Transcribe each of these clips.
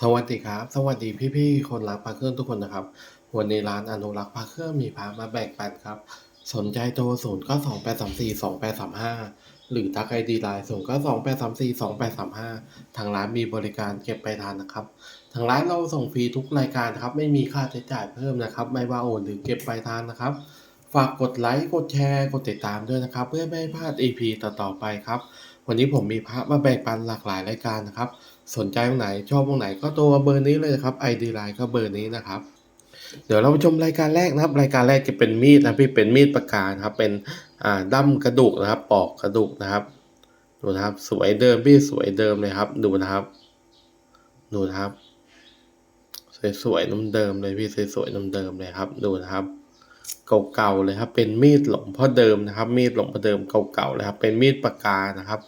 สวัสดีครับ สวัสดีพี่ๆคนรักพระเครื่องทุกคนนะครับ วันนี้ร้านอนุรักษ์พระเครื่องมีพระมาแบ่งปันครับ สนใจโทรศูนย์ก็สองแปดสามสี่สองแปดสามห้าหรือทักไอดีไลน์ศูนย์ก็สองแปดสามสี่สองแปดสามห้าทางร้านมีบริการเก็บไปลายทานนะครับ ทางร้านเราส่งฟรีทุกรายการครับ ไม่มีค่าใช้จ่ายเพิ่มนะครับ ไม่ว่าโอนหรือเก็บไปลายทานนะครับ ฝากกดไลค์กดแชร์กดติดตามด้วยนะครับ เพื่อไม่ให้พลาด EP ต่อๆไปครับ วันนี้ผมมีพระมาแบ่งปันหลากหลายรายการนะครับ สนใจตรงไหนชอบตรงไหนก็ตัวเบอร์นี้เลยนะครับ ID Line ก็เบอร์นี้นะครับ เดี๋ยวเราไปชมรายการแรกนะครับ รายการแรกจะเป็นมีดนะพี่เป็นมีดปากกาครับ เป็นอ่าดั้มกระดูกนะครับ ปอกกระดูกนะครับ ดูนะครับ สวยเดิมพี่สวยเดิมเลยครับ ดูนะครับ ดูนะครับ สวยๆน้ำเดิมเลยพี่สวยๆน้ำเดิมเลยครับ ดูนะครับเก่าๆเลยครับ เป็นมีดหลวงพ่อเดิมนะครับ มีดหลวงพ่อเดิมเก่าๆเลยครับ เป็นมีดปากกานะครับ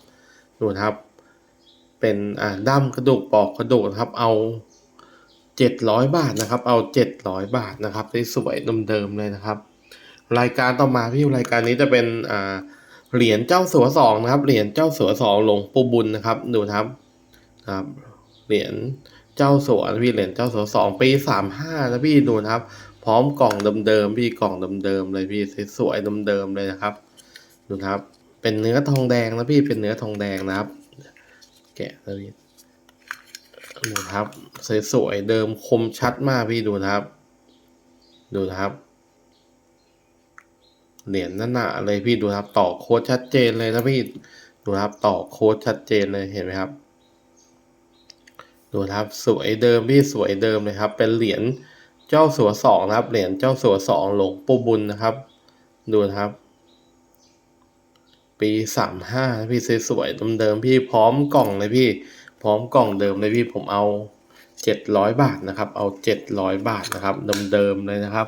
ดูนะครับ เป็นอ่าด้ามกระดูกปอกกระดูกนะครับ เอาเจ็ดร้อยบาทนะครับ เอาเจ็ดร้อยบาทนะครับสวยๆเดิมๆเลยนะครับ รายการต่อมาพี่รายการนี้จะเป็นอ่าเหรียญเจ้าสัวสองนะครับ เหรียญเจ้าสัวสองหลวงปู่บุญนะครับ ดูนะครับครับ เหรียญเจ้าสัวพี่เหรียญเจ้าสัวสองปีสามห้านะพี่ดูนะครับ พร้อมกล่องเดิมๆพี่กล่องเดิมๆเลยพี่สวยๆเดิมๆเลยนะครับ ดูนะครับ เป็นเนื้อทองแดงนะพี่เป็นเนื้อทองแดงนะครับ แกะเลยพี่ดูครับสวยๆเดิมคมชัดมากพี่ดูนะครับ ดูนะครับ เหรียญหนาๆเลยพี่ดูครับต่อโค้ดชัดเจนเลยนะพี่ดูครับต่อโค้ดชัดเจนเลยเห็นไหมครับ ดูครับสวยเดิมพี่สวยเดิมเลยครับ เป็นเหรียญเจ้าสัวสองนะครับ เหรียญเจ้าสัวสองหลวงปู่บุญนะครับ ดูนะครับ ปีสามห้าพี่สวยๆเดิมๆพี่พร้อมกล่องเลยพี่ พร้อมกล่องเดิมเลยพี่ผมเอาเจ็ดร้อยบาทนะครับ เอาเจ็ดร้อยบาทนะครับเดิมๆเลยนะครับ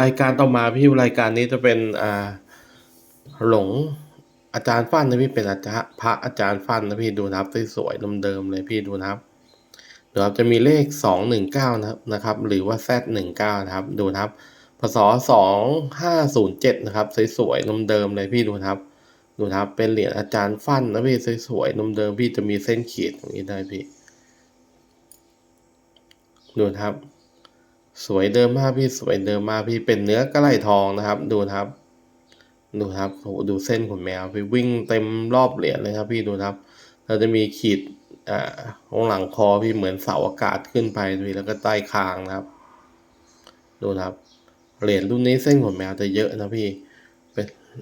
รายการต่อมาพี่รายการนี้จะเป็นอ่าหลงอาจารย์ฟันนะพี่เป็นอาจารย์พระอาจารย์ฟันนะพี่ดูนะครับสวยๆเดิมๆเลยพี่ดูนะครับเดี๋ยวจะมีเลขสองหนึ่งเก้านะครับ หรือว่าแซดหนึ่งเก้านะครับ ดูนะครับพศสองห้าศูนย์เจ็ดนะครับ สวยๆเดิมๆเลยพี่ดูนะครับ ดูนะครับเป็นเหรียญอาจารย์ฟันนะพี่สวยๆนมเดิมพี่จะมีเส้นขีดอย่างนี้ได้พี่ดูนะครับ สวยเดิมมากพี่สวยเดิมมากพี่เป็นเนื้อกระไหลทองนะครับ ดูนะครับ ดูครับโหดูเส้นขนแมวพี่วิ่งเต็มรอบเหรียญเลยครับ พี่ดูนะครับ เราจะมีขีดอ่าตรงหลังคอพี่เหมือนเสาอากาศขึ้นไปพี่แล้วก็ใต้คางนะครับ ดูนะครับเหรียญรุ่นนี้เส้นขนแมวจะเยอะนะพี่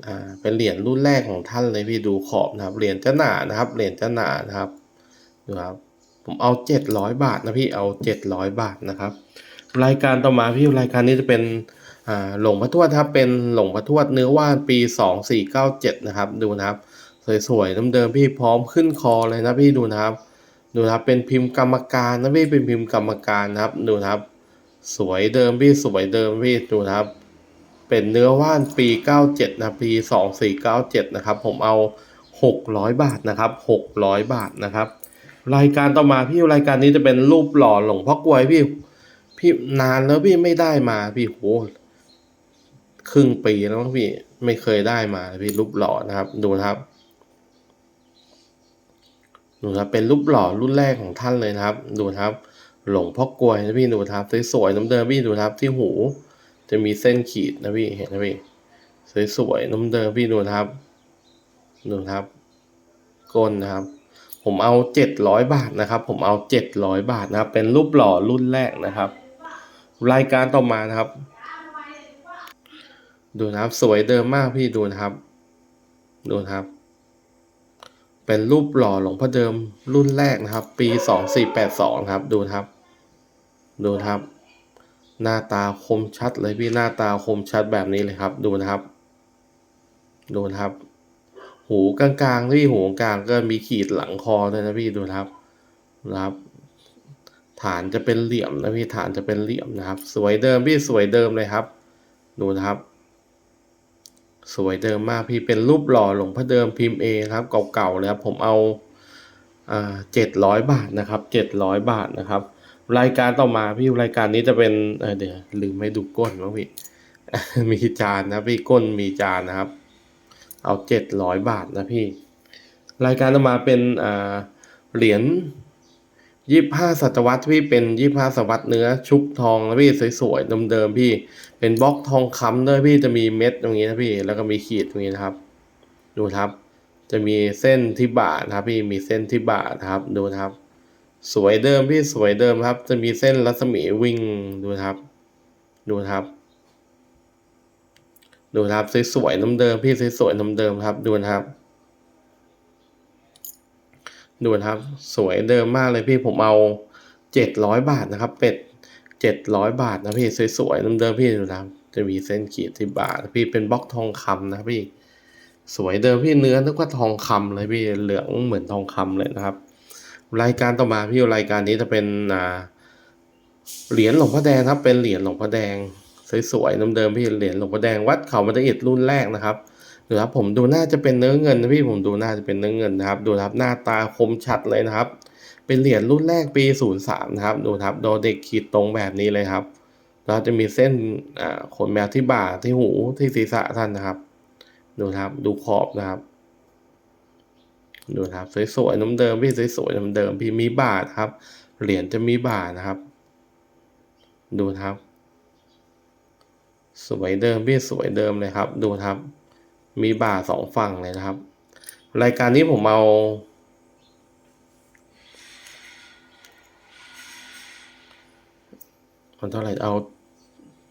อ่าเป็นเหรียญรุ่นแรกของท่านเลยพี่ดูขอบนะครับเหรียญจะหนานะครับเหรียญจะหนานะครับดูครับผมเอาเจ็ดร้อยบาทนะพี่เอาเจ็ดร้อยบาทนะครับ รายการต่อมาพี่รายการนี้จะเป็นอ่าหลวงพระทวดครับเป็นหลวงพระทวดเนื้อว่านปีสองสี่เก้าเจ็ดนะครับ ดูนะครับ สวยๆเดิมๆพี่พร้อมขึ้นคอเลยนะพี่ดูนะครับ ดูนะครับเป็นพิมพ์กรรมการนะพี่เป็นพิมพ์กรรมการนะครับ ดูนะครับ สวยเดิมพี่สวยเดิมพี่ดูนะครับ เป็นเนื้อว่านปี 97 นะปี 2497 นะครับ ผมเอา 600 บาทนะครับ 600 บาทนะครับ รายการต่อมาพี่รายการนี้จะเป็นรูปหล่อหลวงพ่อกลวยพี่พี่นานแล้วพี่ไม่ได้มาพี่โหครึ่งปีแล้วพี่ไม่เคยได้มาพี่รูปหล่อนะครับ ดูครับดูครับเป็นรูปหล่อรุ่นแรกของท่านเลยนะครับ ดูครับ หลวงพ่อกลวยนะพี่ดูครับสวยๆน้ำเดิมพี่ดูครับที่หู จะมีเส้นขีดนะพี่เห็นนะพี่สวยๆน้ำเดิมพี่ดูนะครับดูนะครับก้นนะครับ ผมเอาเจ็ดร้อยบาทนะครับ ผมเอาเจ็ดร้อยบาทนะครับ เป็นรูปหล่อรุ่นแรกนะครับ รายการต่อมานะครับ ดูนะครับสวยเดิมมากพี่ดูนะครับ ดูนะครับ เป็นรูปหล่อหลวงพ่อเดิมรุ่นแรกนะครับ ปีสองสี่แปดสองครับ ดูนะครับ ดูนะครับ หน้าตาคมชัดเลยพี่หน้าตาคมชัดแบบนี้เลยครับ ดูนะครับ ดูนะครับ หูกลางๆที่หูกลางก็มีขีดหลังคอด้วยนะพี่ดูนะครับนะครับ ฐานจะเป็นเหลี่ยมนะพี่ฐานจะเป็นเหลี่ยมนะครับ สวยเดิมพี่สวยเดิมเลยครับ ดูนะครับ สวยเดิมมากพี่เป็นรูปหล่อหลวงพ่อเดิมพิมพ์เองครับ เก่าๆเลยครับผมเอาเจ็ดร้อยบาทนะครับเจ็ดร้อยบาทนะครับ รายการต่อมาพี่รายการนี้จะเป็นเเดี๋ยวลืมให้ดูก้นมั้งพี่ มีจานนะพี่ก้นมีจานนะครับ เอาเจ็ดร้อยบาทนะพี่ รายการต่อมาเป็นเหรียญยี่ห้าศตวรรษพี่เป็นยี่ห้าศตวรรษเนื้อชุบทองนะพี่สวยๆเดิมๆพี่ เป็นบล็อกทองคำด้วยพี่จะมีเม็ดตรงนี้นะพี่ แล้วก็มีขีดตรงนี้นะครับ ดูครับ จะมีเส้นที่บ่านะครับ พี่มีเส้นที่บ่านะครับดูนะครับ สวยเดิมพี่สวยเดิมครับ จะมีเส้นรัศมีวิ่งดูครับ ดูครับ ดูครับสวยๆน้ำเดิมพี่สวยๆน้ำเดิมครับ ดูนะครับ ดูนะครับ สวยเดิมมากเลยพี่ผมเอาเจ็ดร้อยบาทนะครับ เป็ดเจ็ดร้อยบาทนะพี่สวยๆน้ำเดิมพี่ดูนะครับ จะมีเส้นขีดที่บ่าพี่เป็นบล็อกทองคำนะพี่ สวยเดิมพี่เนื้อนึกว่าทองคำเลยพี่เหลืองเหมือนทองคำเลยนะครับ รายการต่อมาพี่รายการนี้จะเป็นอ่าเหรียญหลวงพ่อแดงครับ เป็นเหรียญหลวงพ่อแดงสวยๆน้ำเดิมพี่เหรียญหลวงพ่อแดงวัดเขามัตอิดรุ่นแรกนะครับดูครับผมดูน่าจะเป็นเนื้อเงินนะพี่ผมดูน่าจะเป็นเนื้อเงินนะครับ ดูครับหน้าตาคมชัดเลยนะครับ เป็นเหรียญรุ่นแรกปี 03 นะครับ ดูครับโดเด็กขีดตรงแบบนี้เลยครับแล้วจะมีเส้นขนแมวที่บ่าที่หูที่ศีรษะท่านนะครับ ดูครับดูขอบนะครับ ดูนะครับสวยๆน้ำเดิมพี่สวยๆน้ำเดิมพี่มีบาทครับ เหรียญจะมีบาทนะครับ ดูครับ สวยเดิมพี่สวยเดิมเลยครับ ดูครับ มีบาทสองฝั่งเลยนะครับ รายการนี้ผมเอามันเท่าไหร่เอา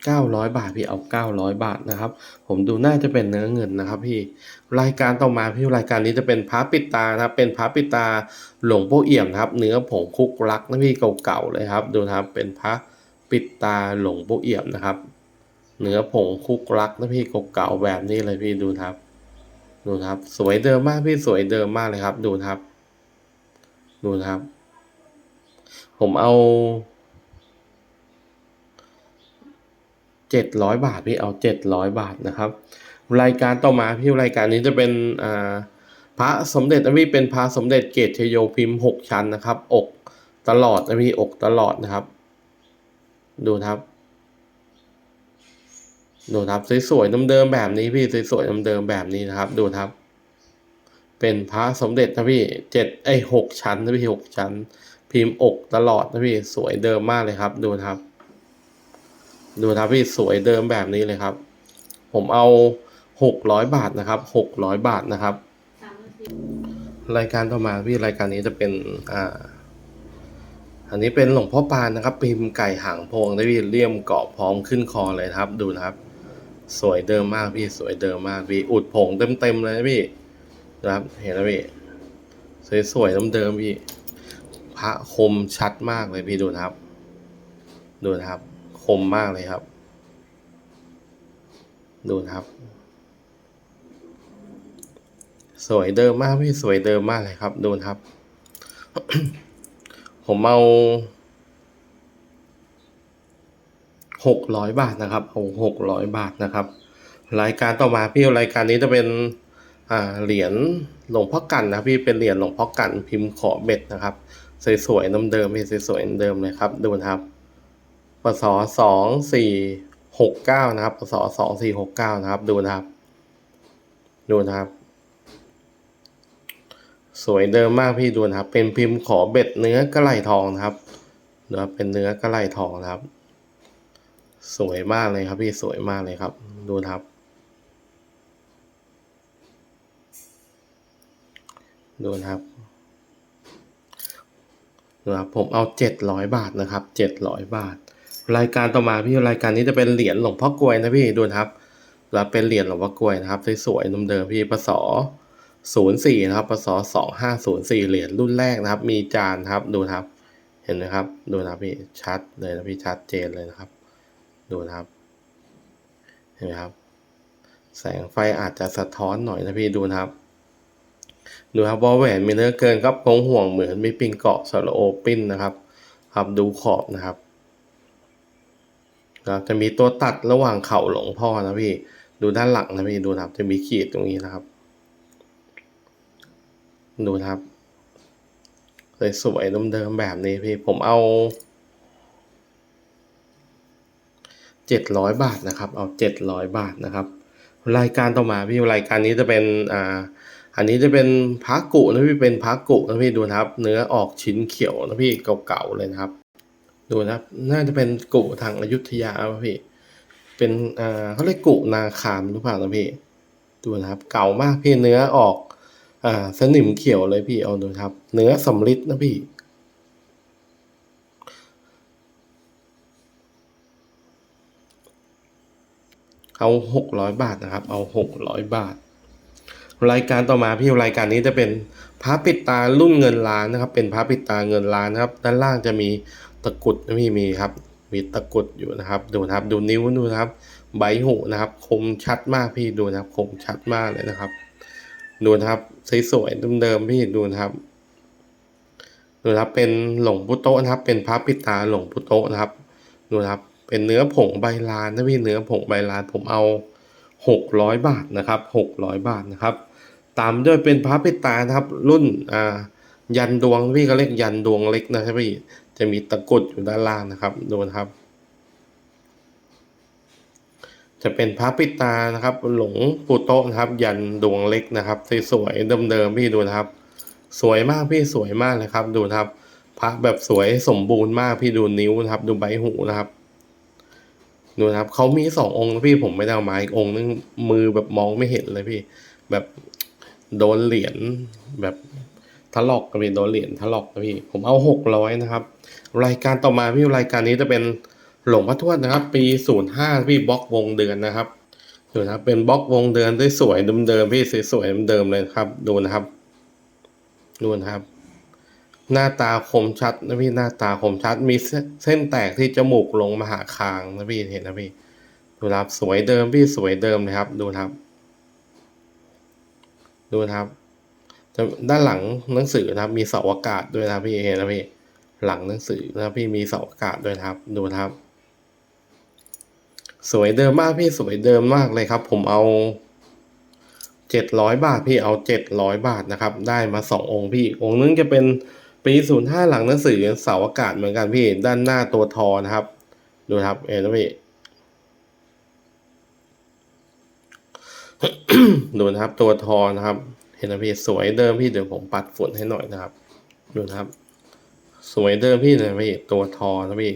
เก้าร้อยบาทพี่เอาเก้าร้อยบาทนะครับ ผมดูน่าจะเป็นเนื้อเงินนะครับพี่รายการต่อมาพี่รายการนี้จะเป็นพระปิดตานะครับ เป็นพระปิดตาหลวงพ่อเอี่ยมครับ เนื้อผงคุกรักนะพี่เก่าๆเลยครับ ดูนะครับเป็นพระปิดตาหลวงพ่อเอี่ยมนะครับ เนื้อผงคุกรักนะพี่เก่าๆแบบนี้เลยพี่ดูนะครับ ดูนะครับ สวยเดิมมากพี่สวยเดิมมากเลยครับ ดูนะครับ ดูนะครับ ผมเอา เจ็ดร้อยบาทพี่เอาเจ็ดร้อยบาทนะครับ รายการต่อมาพี่รายการนี้จะเป็นอ่าพระสมเด็จนะพี่เป็นพระสมเด็จเกตชโยพิมพ์หกชั้นนะครับ อกตลอดนะพี่อกตลอดนะครับ ดูครับดูครับสวยๆเดิมๆแบบนี้พี่สวยๆเดิมๆแบบนี้นะครับ ดูครับ เป็นพระสมเด็จนะพี่เจ็ดไอหกชั้นนะพี่หกชั้น พิมพ์อกตลอดนะพี่สวยเดิมมากเลยครับ ดูครับ ดูนะครับพี่สวยเดิมแบบนี้เลยครับ ผมเอาหกร้อยบาทนะครับหกร้อยบาทนะครับ รายการต่อมาพี่รายการนี้จะเป็นอ่าอันนี้เป็นหลวงพ่อปานนะครับ พิมพ์ไก่หางโพงได้พี่เลี่ยมเกาะพร้อมขึ้นคอเลยครับ ดูนะครับ สวยเดิมมากพี่สวยเดิมมากพี่อุดผงเต็มๆเลยนะพี่นะครับ เห็นแล้วพี่สวยๆเดิมๆพี่ พระคมชัดมากเลยพี่ดูนะครับ ดูนะครับ มมากเลยครับ ดูนะครับ สวยเดิมมากพี่สวยเดิมมากเลยครับ ดูนะครับ ผมเอาหกร้อยบาทนะครับเอาหกร้อยบาทนะครับ รายการต่อมาพี่รายการนี้จะเป็นอ่าเหรียญหลวงพ่อกันนะพี่เป็นเหรียญหลวงพ่อกันพิมพ์ขอเบ็ดนะครับ สวยๆน้ำเดิมพี่สวยๆเดิมเลยครับ ดูนะครับ ปศสองสี่หกเก้านะครับปศสองสี่หกเก้านะครับ ดูนะครับ ดูนะครับ สวยเดิมมากพี่ดูนะครับ เป็นพิมพ์ขอเบ็ดเนื้อกระไหลทองนะครับเนื้อเป็นเนื้อกระไหลทองนะครับ สวยมากเลยครับพี่สวยมากเลยครับ ดูนะครับ ดูนะครับนะครับผมเอาเจ็ดร้อยบาทนะครับเจ็ดร้อยบาท รายการต่อมาพี่รายการนี้จะเป็นเหรียญหลวงพ่อกลวยนะพี่ดูนะครับแล้วเป็นเหรียญหลวงพ่อกลวยนะครับสวยๆเดิมๆพี่ปศศูนย์สี่นะครับปศสองห้าศูนย์สี่เหรียญรุ่นแรกนะครับ มีจานครับดูนะครับ เห็นไหมครับ ดูนะพี่ชัดเลยนะพี่ชัดเจนเลยนะครับ ดูนะครับ เห็นไหมครับ แสงไฟอาจจะสะท้อนหน่อยนะพี่ดูนะครับ ดูครับวอลแหวนมีเนื้อเกินครับโค้งห่วงเหมือนมีปิงเกาะสระโอปิ้นนะครับ ครับดูขอบนะครับ ครับจะมีตัวตัดระหว่างเข่าหลวงพ่อนะพี่ ดูด้านหลังนะพี่ดูนะครับ จะมีขีดตรงนี้นะครับ ดูนะครับสวยๆเดิมๆแบบนี้พี่ผมเอาเจ็ดร้อยบาทนะครับ เอาเจ็ดร้อยบาทนะครับ รายการต่อมาพี่รายการนี้จะเป็นอ่าอันนี้จะเป็นพระกุนะพี่เป็นพระกุนะพี่ดูนะครับ เนื้อออกชิ้นเขียวนะพี่เก่าๆเลยนะครับ ดูนะครับ น่าจะเป็นกุทางอายุธยาป่ะพี่ เป็นอ่าเขาเรียกกุนาคามหรือเปล่านะพี่ ดูนะครับ เก่ามากพี่เนื้อออก อ่าสนิมเขียวเลยพี่เอาดูครับ เนื้อสำลิดนะพี่เอาหกร้อยบาทนะครับ เอาหกร้อยบาท รายการต่อมาพี่รายการนี้จะเป็นพระปิดตารุ่นเงินล้านนะครับ เป็นพระปิดตาเงินล้านนะครับ ด้านล่างจะมี ตะกุดนะพี่มีครับ มีตะกุดอยู่นะครับ ดูนะครับ ดูนิ้วดูนะครับ ใบหูนะครับ คมชัดมากพี่ดูนะครับ คมชัดมากเลยนะครับ ดูนะครับสวยๆเดิมๆพี่ดูนะครับดูนะครับเป็นหลงพุโตะนะครับ เป็นพระปิตาหลงพุโตะนะครับดูนะครับ เป็นเนื้อผงใบลานนะพี่เนื้อผงใบลานผมเอาหกร้อยบาทนะครับหกร้อยบาทนะครับ ตามด้วยเป็นพระปิตานะครับ รุ่นอ่ายันดวงพี่เขาเรียกยันดวงเล็กนะครับพี่ จะมีตะกุดอยู่ด้านล่างนะครับดูนะครับ จะเป็นพระปิตานะครับ หลงปูโตนะครับ ยันดวงเล็กนะครับสวยๆเดิมๆพี่ดูนะครับ สวยมากพี่สวยมากเลยครับ ดูนะครับ พระแบบสวยสมบูรณ์มากพี่ดูนิ้วนะครับ ดูใบหูนะครับดูนะครับเขามีสององค์นะพี่ผมไม่ได้เอามาอีกองค์นึงมือแบบมองไม่เห็นเลยพี่ แบบโดนเหรียญแบบถลอกกับพี่โดนเหรียญถลอกนะพี่ ผมเอาหกร้อยนะครับ รายการต่อมาพี่รายการนี้จะเป็นหลวงพ่อทวดนะครับ ปีศูนย์ห้าพี่บล็อกวงเดือนนะครับดูนะครับเป็นบล็อกวงเดือนด้วยสวยเดิมๆพี่สวยๆเดิมๆเลยครับ ดูนะครับ ดูนะครับ หน้าตาคมชัดนะพี่หน้าตาคมชัดมีเส้นแตกที่จมูกลงมาหาคางนะพี่เห็นนะพี่ดูนะครับสวยเดิมพี่สวยเดิมเลยครับ ดูนะครับ ดูนะครับด้านหลังหนังสือนะครับ มีเสาอากาศด้วยนะพี่เห็นนะพี่ หลังหนังสือนะครับพี่มีเสาอากาศด้วยครับ ดูครับ สวยเดิมมากพี่สวยเดิมมากเลยครับ ผมเอาเจ็ดร้อยบาทพี่เอาเจ็ดร้อยบาทนะครับ ได้มาสององค์พี่ องค์นึงจะเป็นปีศูนย์ห้าหลังหนังสือเสาอากาศเหมือนกันพี่ ด้านหน้าตัวทอนะครับ ดูครับเห็นพี่ดูนะครับตัวทอนะครับ เห็นนะพี่สวยเดิมพี่เดี๋ยวผมปัดฝุ่นให้หน่อยนะครับ ดูนะครับ สวยเดิมพี่นะพี่ตัวทอนะพี่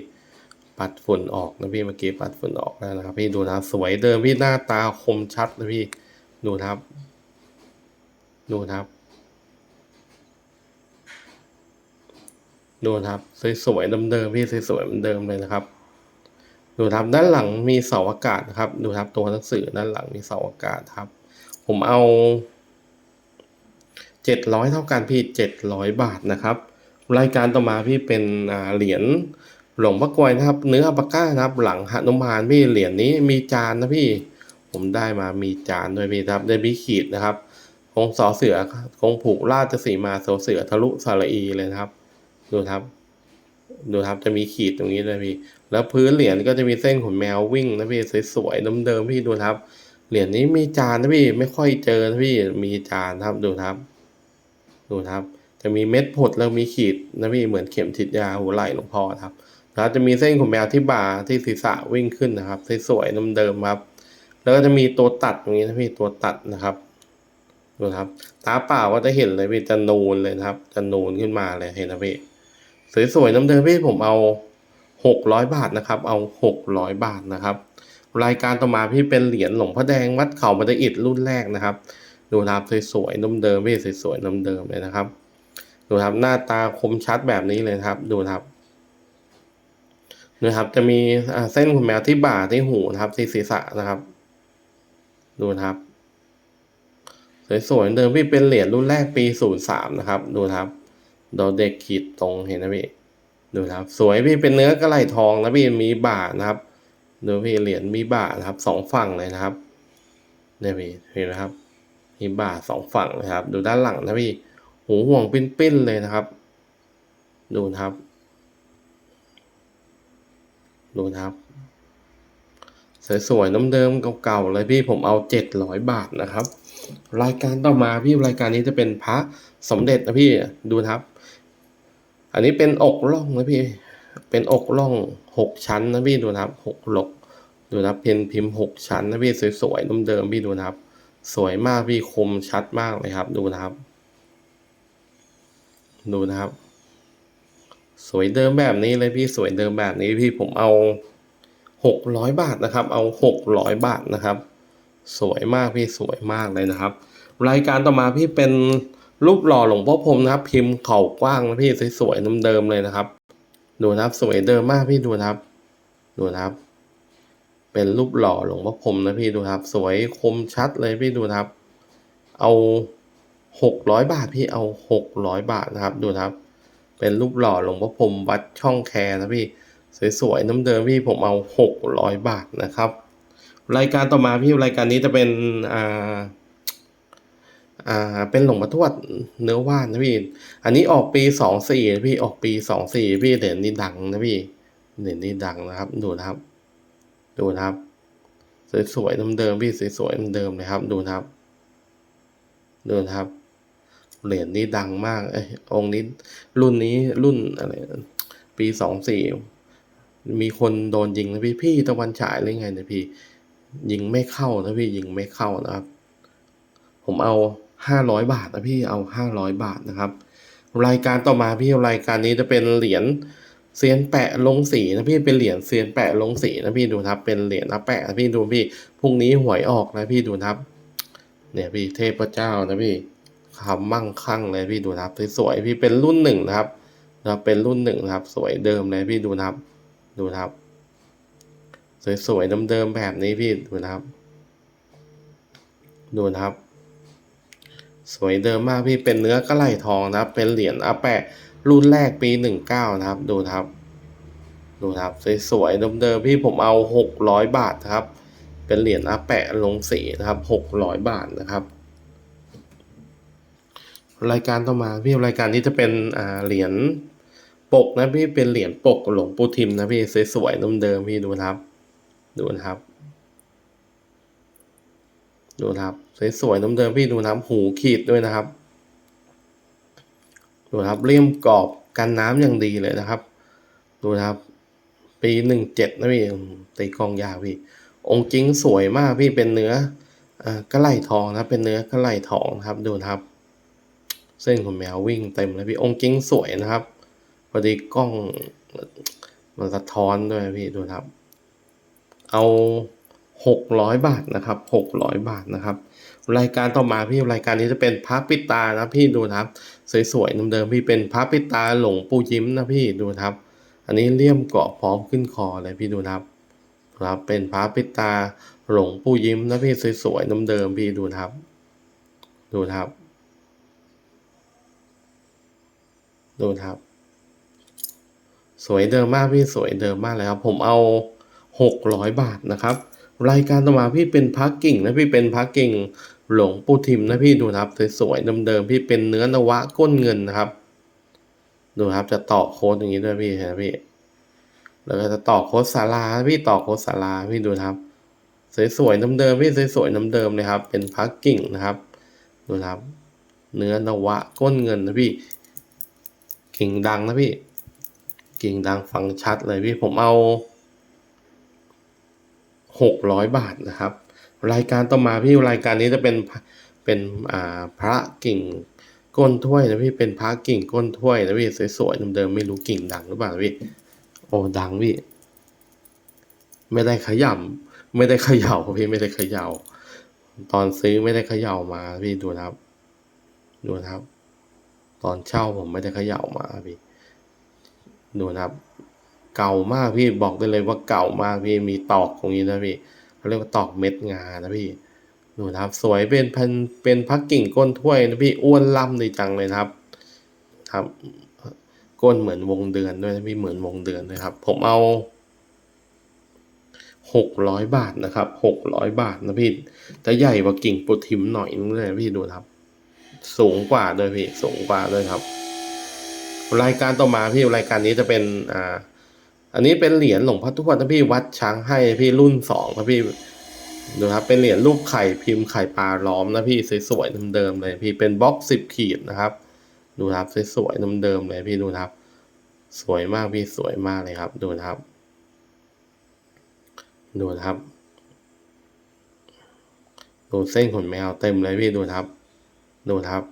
ปัดฝุ่นออกนะพี่เมื่อกี้ปัดฝุ่นออกแล้วนะครับ พี่ดูนะสวยเดิมพี่หน้าตาคมชัดนะพี่ดูนะครับ ดูนะครับ ดูนะครับสวยๆเดิมๆพี่สวยๆเหมือนเดิมเลยนะครับ ดูครับด้านหลังมีเสาอากาศนะครับ ดูครับตัวหนังสือด้านหลังมีเสาอากาศครับ ผมเอาเจ็ดร้อยเท่ากันพี่เจ็ดร้อยบาทนะครับ รายการต่อมาพี่เป็นเหรียญหลวงพ่อกวยนะครับ เนื้อปาก้านะครับ หลังหนุมานพี่เหรียญนี้มีจานนะพี่ ผมได้มามีจานด้วยพี่ครับได้มีขีดนะครับคงสอเสือคงผูกราชสีมาโสเสือทะลุสาระอีเลยครับ ดูครับ ดูครับจะมีขีดตรงนี้เลยพี่ แล้วพื้นเหรียญก็จะมีเส้นขนแมววิ่งนะพี่สวยๆเดิมๆพี่ดูครับ เหรียญนี้มีจานนะพี่ไม่ค่อยเจอนะพี่มีจานครับดูครับ ดูครับ จะมีเม็ดผดแล้วมีขีดนะพี่เหมือนเข็มฉีดยาหัวไหล่หลวงพ่อครับแล้วจะมีเส้นขนแมวที่บ่าที่ศีรษะวิ่งขึ้นนะครับสวยๆเดิมๆครับ แล้วก็จะมีตัวตัดตรงนี้นะพี่ตัวตัดนะครับดูครับ ตาเปล่าก็จะเห็นเลยพี่จะนูนเลยนะครับ จะนูนขึ้นมาเลยเห็นนะพี่สวยๆน้ำเดิมพี่ผมเอาหกร้อยบาทนะครับ เอาหกร้อยบาทนะครับ รายการต่อมาพี่เป็นเหรียญหลวงพ่อแดงวัดเขาบันไดอิฐรุ่นแรกนะครับ ดูนะครับสวยๆน้ำเดิมพี่สวยๆน้ำเดิมเลยนะครับ ดูครับหน้าตาคมชัดแบบนี้เลยครับ ดูครับนะครับ จะมีเส้นขนแมวที่บ่าที่หูนะครับ ที่ศีรษะนะครับ ดูครับสวยๆเดิมพี่เป็นเหรียญรุ่นแรกปีศูนย์สามนะครับ ดูครับดอเด็กขีดตรงเห็นนะพี่ดูครับ สวยพี่เป็นเนื้อกระไหลทองนะพี่มีบ่านะครับ ดูพี่เหรียญมีบ่านะครับสองฝั่งเลยนะครับเนี่ยพี่เห็นนะครับ มีบ่าสองฝั่งนะครับ ดูด้านหลังนะพี่ หูห่วงเปิ้นๆเลยนะครับ ดูนะครับ ดูนะครับสวยๆน้ำเดิมเก่าๆเลยพี่ผมเอาเจ็ดร้อยบาทนะครับ รายการต่อมาพี่รายการนี้จะเป็นพระสมเด็จนะพี่ดูนะครับ อันนี้เป็นอกล่องนะพี่ เป็นอกล่องหกชั้นนะพี่ดูนะครับหกหลกดูนะครับเพนพิมพ์หกชั้นนะพี่สวยๆน้ำเดิมพี่ดูนะครับ สวยมากพี่คมชัดมากเลยครับ ดูนะครับ ดูนะครับ สวยเดิมแบบนี้เลยพี่สวยเดิมแบบนี้พี่ผมเอาหกร้อยบาทนะครับ เอาหกร้อยบาทนะครับ สวยมากพี่สวยมากเลยนะครับ รายการต่อมาพี่เป็นรูปหล่อหลวงพ่อพรมนะครับ พิมพ์เข่ากว้างนะพี่สวยๆเดิมๆเลยนะครับ ดูนะครับ สวยเดิมมากพี่ดูนะครับ ดูนะครับ เป็นรูปหล่อหลวงพ่อพรมนะพี่ดูนะครับ สวยคมชัดเลยพี่ดูนะครับ เอา หกร้อยบาทพี่เอาหกร้อยบาทนะครับดูนะครับ เป็นรูปหล่อหลวงพ่อพรมวัดช่องแคนะพี่สวยๆน้ำเดิมพี่ผมเอาหกร้อยบาทนะครับ รายการต่อมาพี่รายการนี้จะเป็นอ่าอ่าเป็นหลวงพ่อทวดเนื้อว่านนะพี่อันนี้ออกปีสองสี่พี่ออกปีสองสี่พี่เหรียญนี้ดังนะพี่เหรียญนี้ดังนะครับ ดูนะครับ ดูนะครับ สวยๆน้ำเดิมพี่สวยๆน้ำเดิมเลยครับ ดูนะครับดูนะครับ เหรียญนี้ดังมากเอ้ยองค์นี้รุ่นนี้รุ่นอะไรปีสองสี่มีคนโดนยิงนะพี่พี่ตะวันฉายหรือไงนะพี่ยิงไม่เข้านะพี่ยิงไม่เข้านะครับ ผมเอาห้าร้อยบาทนะพี่เอาห้าร้อยบาทนะครับ รายการต่อมาพี่รายการนี้จะเป็นเหรียญเซียนแปะลงสีนะพี่เป็นเหรียญเซียนแปะลงสีนะพี่ดูครับ เป็นเหรียญอาแปะนะพี่ดูพี่พรุ่งนี้หวยออกนะพี่ดูครับ เนี่ยพี่เทพเจ้านะพี่ คำมั่งคั่งเลยพี่ดูนะครับสวยๆพี่เป็นรุ่นหนึ่งนะครับนะครับเป็นรุ่นหนึ่งนะครับ สวยเดิมเลยพี่ดูนะครับ ดูนะครับ สวยๆเดิมๆแบบนี้พี่ดูนะครับ ดูนะครับ สวยเดิมมากพี่เป็นเนื้อกระไหลทองนะครับ เป็นเหรียญอาแปะรุ่นแรกปีหนึ่งเก้านะครับ ดูนะครับ ดูนะครับสวยๆเดิมๆพี่ผมเอาหกร้อยบาทครับ เป็นเหรียญอาแปะลงสีนะครับหกร้อยบาทนะครับ รายการต่อมาพี่รายการนี้จะเป็นอ่าเหรียญปกนะพี่เป็นเหรียญปกหลวงปู่ทิมนะพี่สวยๆเดิมพี่ดูนะครับ ดูนะครับ ดูนะครับสวยๆเดิมพี่ดูนะครับ หูขีดด้วยนะครับ ดูนะครับเลี่ยมกรอบกันน้ำอย่างดีเลยนะครับ ดูนะครับ ปีหนึ่งเจ็ดนะพี่ตีกองยาพี่ องค์จริงสวยมากพี่เป็นเนื้ออ่ากระไหลทองนะเป็นเนื้อกระไหลทองนะครับดูนะครับ เส้นของแมววิ่งเต็มเลยพี่องค์จริงสวยนะครับพอดีกล้องมันสะท้อนด้วยพี่ดูครับ เอาหกร้อยบาทนะครับหกร้อยบาทนะครับ รายการต่อมาพี่รายการนี้จะเป็นพระปิตานะพี่ดูครับ สวยๆเดิมๆพี่เป็นพระปิตาหลวงปู่ยิ้มนะพี่ดูครับ อันนี้เลี่ยมเกาะพร้อมขึ้นคอเลยพี่ดูครับครับเป็นพระปิตาหลวงปู่ยิ้มนะพี่สวยๆเดิมๆพี่ดูครับ ดูครับ ดูครับ สวยเดิมมากพี่สวยเดิมมากเลยครับ ผมเอาหกร้อยบาทนะครับ รายการต่อมาพี่เป็นพักกิ่งนะพี่เป็นพักกิ่งหลงปูทิมนะพี่ดูนะครับสวยๆเดิมๆพี่เป็นเนื้อนวะก้นเงินนะครับ ดูครับจะต่อโค้ดอย่างนี้ด้วยพี่นไหมพี่แล้วก็จะต่อโค้ดสาราพี่ต่อโค้ดสาราพี่ดูครับ สวยๆเดิมๆพี่สวยๆเดิมๆเลยครับ เป็นพักกิ่งนะครับ ดูครับ เนื้อนวะก้นเงินนะพี่ กิ่งดังนะพี่ กิ่งดังฟังชัดเลยพี่ผมเอาหกร้อยบาทนะครับ รายการต่อมาพี่รายการนี้จะเป็นเป็นอ่าพระกิ่งก้นถ้วยนะพี่เป็นพระกิ่งก้นถ้วยนะพี่สวยๆเดิมๆไม่รู้กิ่งดังหรือเปล่าพี่โอ้ดังพี่ไม่ได้ขย่ำไม่ได้เขย่าพี่ไม่ได้เขย่า ตอนซื้อไม่ได้เขย่ามาพี่ดูนะครับ ดูนะครับ ตอนเช่าผมไม่ได้เขย่ามาพี่ดูนะครับ เก่ามากพี่บอกได้เลยว่าเก่ามากพี่มีตอกตรงนี้นะพี่เขาเรียกว่าตอกเม็ดงานะพี่ดูนะครับ สวยเป็นพันเป็นพักกิ่งก้นถ้วยนะพี่อ้วนล่ำดีจังเลยครับ ครับก้นเหมือนวงเดือนด้วยนะพี่เหมือนวงเดือนเลยครับ ผมเอาหกร้อยบาทนะครับหกร้อยบาทนะพี่จะใหญ่กว่ากิ่งปุถิมหน่อยนึงเลยพี่ดูนะครับ สูงกว่าด้วยพี่สูงกว่าด้วยครับ รายการต่อมาพี่รายการนี้จะเป็นอ่าอันนี้เป็นเหรียญหลวงพ่อทวดนะพี่วัดช้างให้พี่รุ่นสองนะพี่ดูครับเป็นเหรียญรูปไข่พิมพ์ไข่ปลาล้อมนะพี่สวยๆเดิมๆเลย พี่เป็นบล็อกสิบขีดนะครับ ดูครับสวยๆเดิมๆเลยพี่ดูครับ สวยมากพี่สวยมากเลยครับ ดูครับ ดูครับ ดูเส้นขนแมวเต็มเลยพี่ดูครับ ดูครับ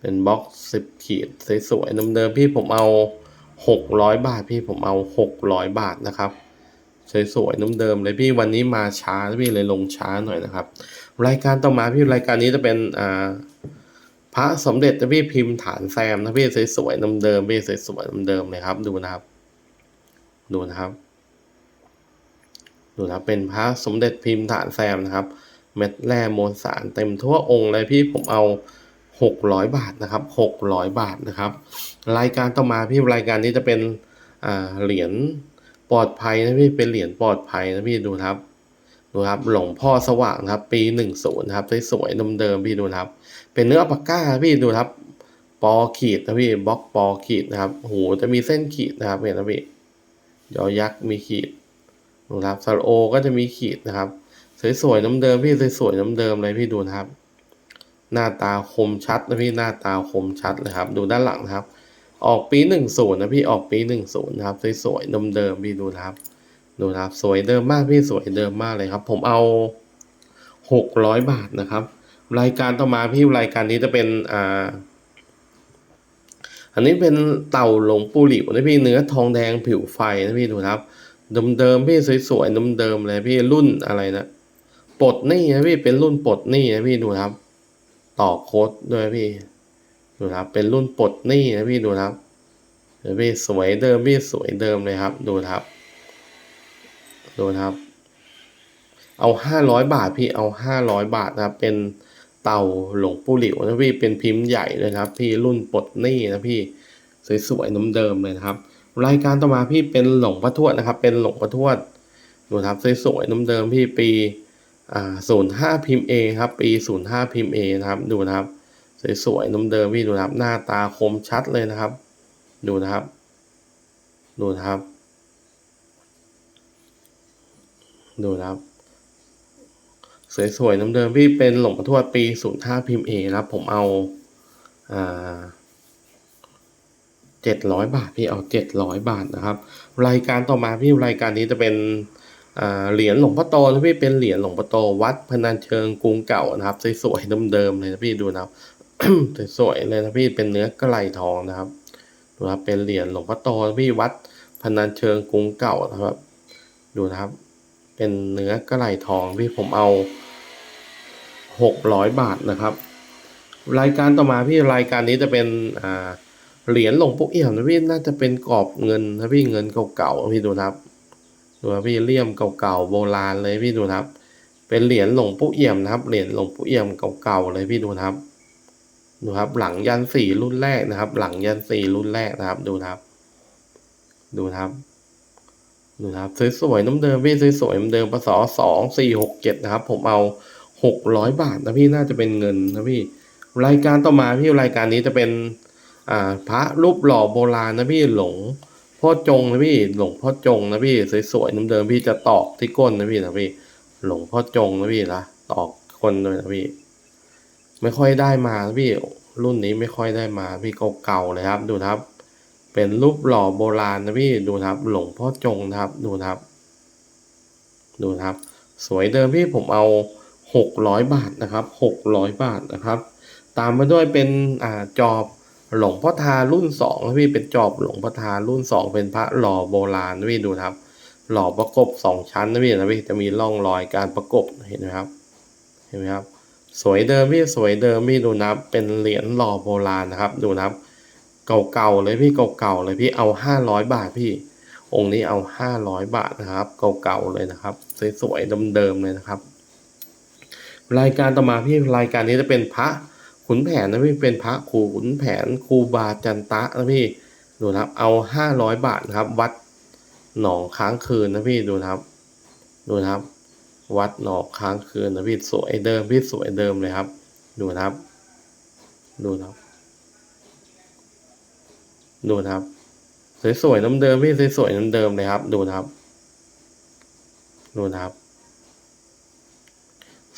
เป็นบล็อกสิบขีดสวยๆเดิมๆพี่ผมเอาหกร้อยบาทพี่ผมเอาหกร้อยบาทนะครับสวยๆเดิมๆเลยพี่วันนี้มาช้าพี่เลยลงช้าหน่อยนะครับ รายการต่อมาพี่รายการนี้จะเป็นอ่าพระสมเด็จนะพี่พิมพ์ฐานแซมนะพี่สวยๆเดิมๆพี่สวยๆเดิมๆเลยครับดูนะครับ ดูนะครับ ดูนะครับเป็นพระสมเด็จพิมพ์ฐานแซมนะครับ เม็ดแร่มวลสารเต็มทั่วองค์เลยพี่ผมเอาหกร้อยบาทนะครับหกร้อยบาทนะครับ รายการต่อมาพี่รายการนี้จะเป็นอ่าเหรียญปลอดภัยนะพี่เป็นเหรียญปลอดภัยนะพี่ดูครับดูครับหลวงพ่อสว่างครับ ปีหนึ่งศูนย์ครับสวยๆเดิมๆพี่ดูครับ เป็นเนื้อปากก้าพี่ดูครับปอขีดนะพี่บล็อกปอขีดนะครับโอ้โหจะมีเส้นขีดนะครับเห็นนะพี่ยอยักษ์มีขีดดูครับสระโอก็จะมีขีดนะครับ สวยๆน้ำเดิมพี่สวยๆน้ำเดิมเลยพี่ดูนะครับ หน้าตาคมชัดนะพี่หน้าตาคมชัดเลยครับ ดูด้านหลังนะครับ ออกปีหนึ่งศูนย์นะพี่ออกปีหนึ่งศูนย์นะครับสวยๆน้ำเดิมพี่ดูนะครับ ดูนะครับ สวยเดิมมากพี่สวยเดิมมากเลยครับ ผมเอาหกร้อยบาทนะครับ รายการต่อมาพี่รายการนี้จะเป็นอ่าอันนี้เป็นเต่าหลงปูหลิวนะพี่เนื้อทองแดงผิวไฟนะพี่ดูนะครับเดิมๆพี่สวยๆเดิมๆเลยพี่รุ่นอะไรนะ ปลดหนี้นะพี่เป็นรุ่นปลดหนี้นะพี่ดูครับ ต่อโค้ดด้วยพี่ ดูครับ เป็นรุ่นปลดหนี้นะพี่ดูครับเดี๋ยวพี่สวยเดิมพี่สวยเดิมเลยครับ ดูครับ ดูครับ เอาห้าร้อยบาทพี่เอาห้าร้อยบาทนะครับ เป็นเต่าหลงปูหลิวนะพี่เป็นพิมพ์ใหญ่เลยครับ พี่รุ่นปลดหนี้นะพี่สวยๆเดิมเลยนะครับ รายการต่อมาพี่เป็นหลงพระทวดนะครับ เป็นหลงพระทวดดูครับสวยๆเดิมพี่ปี ศูนย์ห้าพิมพ์เอครับ ปีศูนย์ห้าพิมพ์เอนะครับ ดูนะครับ สวยๆเดิมพี่ดูนะครับ หน้าตาคมชัดเลยนะครับ ดูนะครับ ดูนะครับ ดูนะครับ สวยๆน้ำเดิมพี่เป็นหลงทวดปีศูนย์ห้าพิมพ์เอนะครับผมเอาอ่าเจ็ดร้อยบาทพี่เอาเจ็ดร้อยบาทนะครับ รายการต่อมาพี่รายการนี้จะเป็น เหรียญหลวงพ่อโตนะพี่เป็นเหรียญหลวงพ่อโตวัดพนัญเชิงกรุงเก่านะครับสวยๆเดิมๆเลยนะพี่ดูนะครับสวยๆเลยนะพี่เป็นเนื้อกระไหลทองนะครับดูครับเป็นเหรียญหลวงพ่อโตนะพี่วัดพนัญเชิงกรุงเก่านะครับ ดูนะครับ เป็นเนื้อกระไหลทองพี่ผมเอาหกร้อยบาทนะครับ รายการต่อมาพี่รายการนี้จะเป็นอ่าเหรียญหลวงปู่เอี่ยมนะพี่น่าจะเป็นกรอบเงินนะพี่เงินเก่าๆพี่ดูนะครับ ดูนะพี่เลี่ยมเก่าๆโบราณเลยพี่ดูครับ เป็นเหรียญหลวงปู่เอี่ยมนะครับ เหรียญหลวงปู่เอี่ยมเก่าๆเลยพี่ดูครับ ดูครับ หลังยันสี่รุ่นแรกนะครับ หลังยันสี่รุ่นแรกนะครับ ดูครับ ดูครับ ดูครับสวยๆน้ำเดิมพี่สวยๆน้ำเดิมปศสองสี่หกเจ็ดนะครับ ผมเอาหกร้อยบาทนะพี่น่าจะเป็นเงินนะพี่ รายการต่อมาพี่รายการนี้จะเป็น อ่า พระรูปหล่อโบราณนะพี่หลง พ่อจงนะพี่หลงพ่อจงนะพี่สวยๆน้ำเดิมพี่จะตอกที่ก้นนะพี่นะพี่ หลงพ่อจงนะพี่นะตอกคนเลยนะพี่ ไม่ค่อยได้มานะพี่ รุ่นนี้ไม่ค่อยได้มาพี่เก่าๆเลยครับ ดูครับ เป็นรูปหล่อโบราณนะพี่ดูครับ หลงพ่อจงนะครับ ดูครับ ดูครับ สวยเดิมพี่ผมเอาหกร้อยบาทนะครับหกร้อยบาทนะครับ ตามมาด้วยเป็นอ่าจอบ หลวงพ่อทารุ่นสองนะพี่เป็นจอบหลวงพ่อทารุ่นสองเป็นพระหล่อโบราณพี่ดูครับ หล่อประกบสองชั้นนะพี่นะพี่จะมีร่องรอยการประกบเห็นไหมครับ เห็นไหมครับ สวยเดิมพี่สวยเดิมพี่ดูนะเป็นเหรียญหล่อโบราณนะครับ ดูนะครับเก่าๆเลยพี่เก่าๆเลยพี่เอาห้าร้อยบาทพี่ องค์นี้เอาห้าร้อยบาทนะครับเก่าๆเลยนะครับ สวยๆเดิมๆเลยนะครับ รายการต่อมาพี่รายการนี้จะเป็นพระ ขุนแผนนะพี่เป็นพระขุนแผนครูบาจันตะนะพี่ดูนะครับเอาห้าร้อยบาทนะครับ วัดหนองค้างคืนนะพี่ดูนะครับ ดูนะครับ วัดหนองค้างคืนนะพี่สวยเดิมพี่สวยเดิมเลยครับ ดูนะครับ ดูนะครับ ดูนะครับ สวยๆน้ำเดิมพี่สวยๆน้ำเดิมเลยครับ ดูนะครับ ดูนะครับ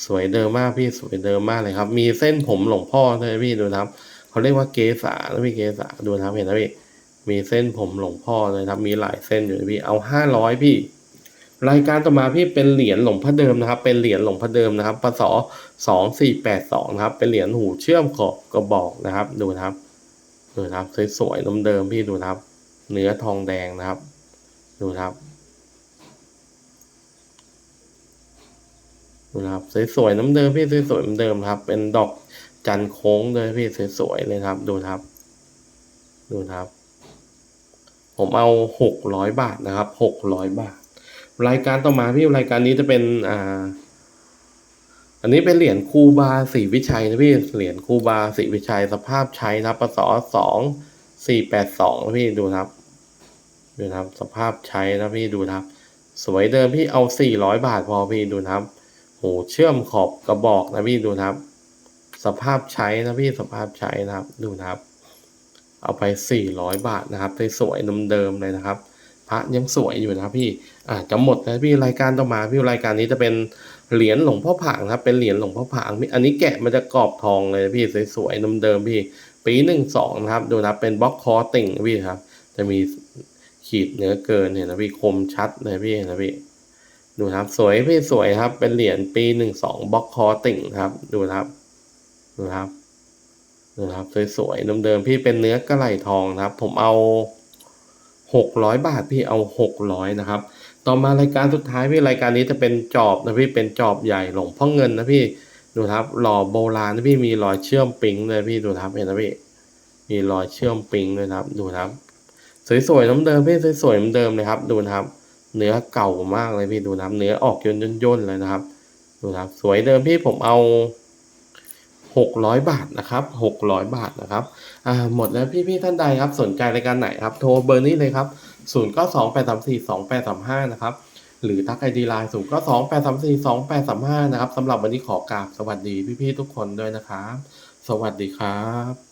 สวยเดิมมากพี่สวยเดิมมากเลยครับ มีเส้นผมหลวงพ่อด้วยพี่ดูนะครับเขาเรียกว่าเกษานะพี่เกษาดูนะครับเห็นนะพี่มีเส้นผมหลวงพ่อเลยครับ มีหลายเส้นอยู่พี่เอาห้าร้อยพี่ รายการต่อมาพี่เป็นเหรียญหลวงพ่อเดิมนะครับ เป็นเหรียญหลวงพ่อเดิมนะครับปศสองสี่แปดสองนะครับ เป็นเหรียญหูเชื่อมขอบกระบอกนะครับ ดูนะครับดูนะครับสวยๆเดิมๆพี่ดูนะครับ เนื้อทองแดงนะครับ ดูนะครับ ดูนะครับสวยๆน้ำเดิมพี่สวยๆน้ำเดิมครับ เป็นดอกจันโค้งเลยพี่สวยๆเลยครับ ดูครับ ดูครับ ผมเอาหกร้อยบาทนะครับหกร้อยบาท รายการต่อมาพี่รายการนี้จะเป็นอ่า อันนี้เป็นเหรียญคูบาศรีวิชัยนะพี่เหรียญคูบาศรีวิชัยสภาพใช้นะปศสองสี่แปดสองนะพี่ดูครับดูครับ สภาพใช้นะพี่ดูครับ สวยเดิมพี่เอาสี่ร้อยบาทพอพี่ดูครับ หูเชื่อมขอบกระบอกนะพี่ดูนะครับ สภาพใช้นะพี่สภาพใช้นะครับดูนะครับ เอาไปสี่ร้อยบาทนะครับสวยๆเดิมๆเลยนะครับพระยังสวยอยู่นะครับพี่อ่าจะหมดแล้วพี่รายการต่อมาพี่รายการนี้จะเป็นเหรียญหลวงพ่อผางนะครับ เป็นเหรียญหลวงพ่อผางพี่อันนี้แกะมันจะกรอบทองเลยพี่สวยๆเดิมๆพี่ ปีหนึ่งสองนะครับ ดูนะครับเป็นบล็อกคอติ่งพี่ครับ จะมีขีดเนื้อเกินเห็นนะพี่คมชัดเลยพี่นะพี่ ดูครับ สวยพี่สวยครับ เป็นเหรียญปีหนึ่งสองบล็อกคอติ่งครับ ดูนะครับดูครับดูครับ สวยๆเดิมๆพี่เป็นเนื้อกระไหลทองครับ ผมเอาหกร้อยบาทพี่เอาหกร้อยนะครับ ต่อมารายการสุดท้ายพี่รายการนี้จะเป็นจอบนะพี่เป็นจอบใหญ่หลงพ่อเงินนะพี่ดูครับ หล่อโบราณนะพี่มีรอยเชื่อมปิงเลยพี่ดูครับเห็นนะพี่มีรอยเชื่อมปิงด้วยนะครับ ดูนะครับ สวยๆน้ำเดิมพี่สวยๆน้ำเดิมเลยครับ ดูนะครับ เนื้อเก่ามากเลยพี่ดูนะครับ เนื้อออกย่นย่นๆเลยนะครับ ดูนะครับ สวยเดิมพี่ผมเอาหกร้อยบาทนะครับหกร้อยบาทนะครับ อ่า หมดแล้วพี่ๆท่านใดครับ สนใจรายการไหนครับ โทรเบอร์นี้เลยครับศูนย์ก็สองแปดสามสี่สองแปดสามห้านะครับ หรือทักไอดีไลน์ศูนย์ก็สองแปดสามสี่สองแปดสามห้านะครับสำหรับวันนี้ขอกราบสวัสดีพี่ๆทุกคนด้วยนะครับ สวัสดีครับ